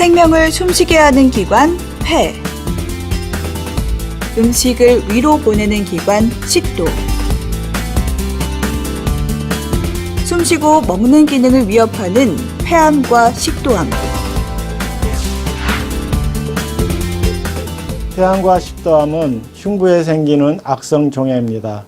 생명을 숨쉬게 하는 기관 폐. 음식을 위로 보내는 기관 식도. 숨쉬고 먹는 기능을 위협하는 폐암과 식도암. 폐암과 식도암은 흉부에 생기는 악성 종양입니다.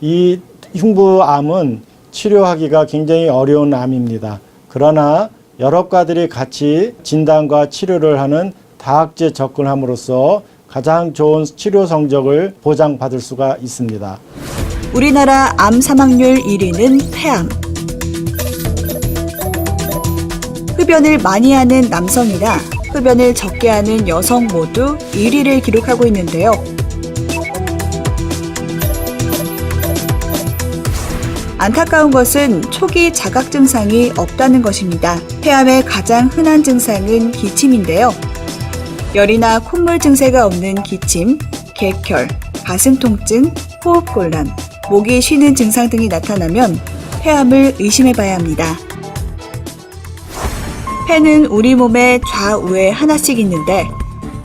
이 흉부암은 치료하기가 굉장히 어려운 암입니다. 그러나 여러 과들이 같이 진단과 치료를 하는 다학제 접근함으로써 가장 좋은 치료 성적을 보장받을 수가 있습니다. 우리나라 암 사망률 1위는 폐암. 흡연을 많이 하는 남성이나 흡연을 적게 하는 여성 모두 1위를 기록하고 있는데요. 안타까운 것은 초기 자각 증상이 없다는 것입니다. 폐암의 가장 흔한 증상은 기침인데요. 열이나 콧물 증세가 없는 기침, 객혈, 가슴 통증, 호흡곤란, 목이 쉬는 증상 등이 나타나면 폐암을 의심해 봐야 합니다. 폐는 우리 몸의 좌우에 하나씩 있는데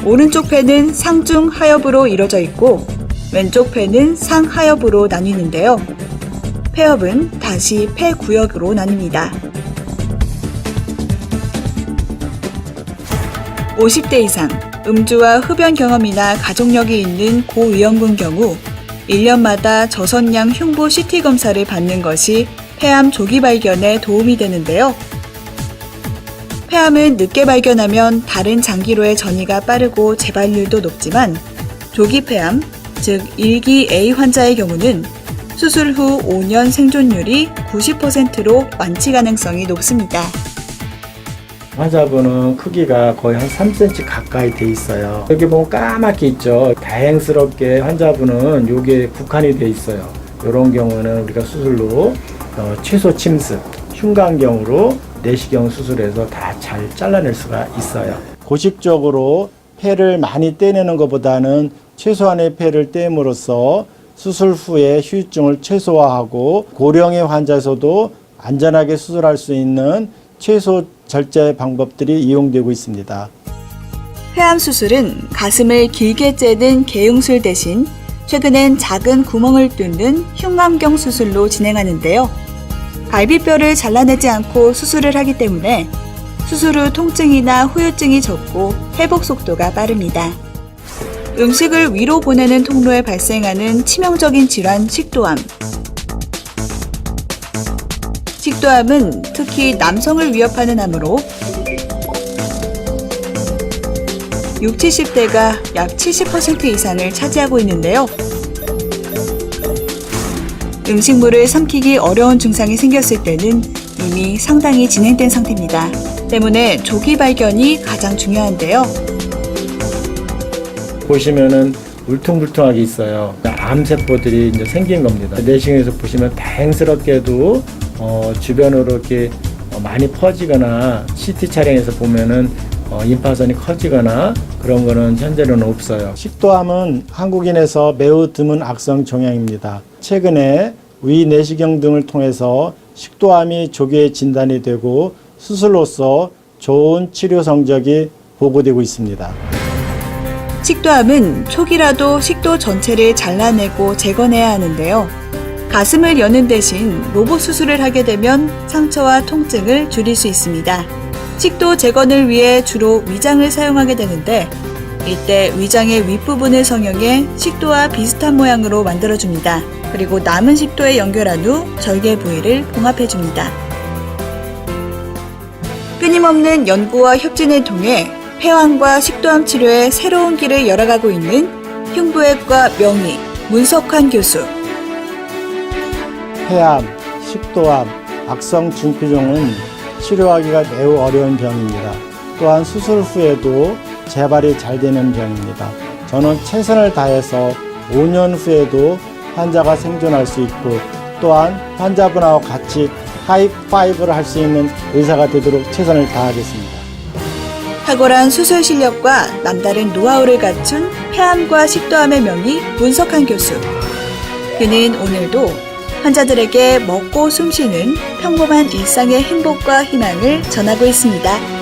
오른쪽 폐는 상중 하엽으로 이루어져 있고 왼쪽 폐는 상하엽으로 나뉘는데요. 폐엽은 다시 폐구역으로 나뉩니다. 50대 이상, 음주와 흡연 경험이나 가족력이 있는 고위험군 경우 1년마다 저선양 흉부 CT 검사를 받는 것이 폐암 조기 발견에 도움이 되는데요. 폐암을 늦게 발견하면 다른 장기로의 전이가 빠르고 재발률도 높지만 조기 폐암, 즉 1기 A 환자의 경우는 수술 후 5년 생존율이 90%로 완치 가능성이 높습니다. 환자분은 크기가 거의 한 3cm 가까이 돼 있어요. 여기 보면 까맣게 있죠. 다행스럽게 환자분은 요게 국한이 돼 있어요. 이런 경우는 우리가 수술로 어, 최소 침습, 흉곽경으로 내시경 수술해서 다 잘 잘라낼 수가 있어요. 고식적으로 폐를 많이 떼내는 것보다는 최소한의 폐를 떼므로써 수술 후에 후유증을 최소화하고 고령의 환자에서도 안전하게 수술할 수 있는 최소 절제 방법들이 이용되고 있습니다. 폐암 수술은 가슴을 길게 째는 개용술 대신 최근엔 작은 구멍을 뚫는 흉암경 수술로 진행하는데요. 갈비뼈를 잘라내지 않고 수술을 하기 때문에 수술 후 통증이나 후유증이 적고 회복 속도가 빠릅니다. 음식을 위로 보내는 통로에 발생하는 치명적인 질환 식도암. 식도암은 특히 남성을 위협하는 암으로 6, 70대가 약 70% 이상을 차지하고 있는데요. 음식물을 삼키기 어려운 증상이 생겼을 때는 이미 상당히 진행된 상태입니다. 때문에 조기 발견이 가장 중요한데요. 보시면은 울퉁불퉁하게 있어요. 암세포들이 이제 생긴 겁니다. 내시경에서 보시면 다행스럽게도 어, 주변으로 이렇게 어, 많이 퍼지거나 CT 촬영에서 보면은 어, 임파선이 커지거나 그런 거는 현재로는 없어요. 식도암은 한국인에서 매우 드문 악성 종양입니다. 최근에 위 내시경 등을 통해서 식도암이 조기에 진단이 되고 수술로서 좋은 치료 성적이 보고되고 있습니다. 식도암은 초기라도 식도 전체를 잘라내고 제거해야 하는데요. 가슴을 여는 대신 로봇 수술을 하게 되면 상처와 통증을 줄일 수 있습니다. 식도 재건을 위해 주로 위장을 사용하게 되는데 이때 위장의 윗부분을 성형해 식도와 비슷한 모양으로 만들어줍니다. 그리고 남은 식도에 연결한 후 절개 부위를 봉합해줍니다. 끊임없는 연구와 협진을 통해 폐암과 식도암 치료에 새로운 길을 열어가고 있는 흉부외과 명의 문석환 교수. 폐암, 식도암, 악성 중피종은 치료하기가 매우 어려운 병입니다. 또한 수술 후에도 재발이 잘 되는 병입니다. 저는 최선을 다해서 5년 후에도 환자가 생존할 수 있고 또한 환자분하고 같이 하이파이브를 할 수 있는 의사가 되도록 최선을 다하겠습니다. 탁월한 수술 실력과 남다른 노하우를 갖춘 폐암과 식도암의 명의 문석환 교수. 그는 오늘도 환자들에게 먹고 숨쉬는 평범한 일상의 행복과 희망을 전하고 있습니다.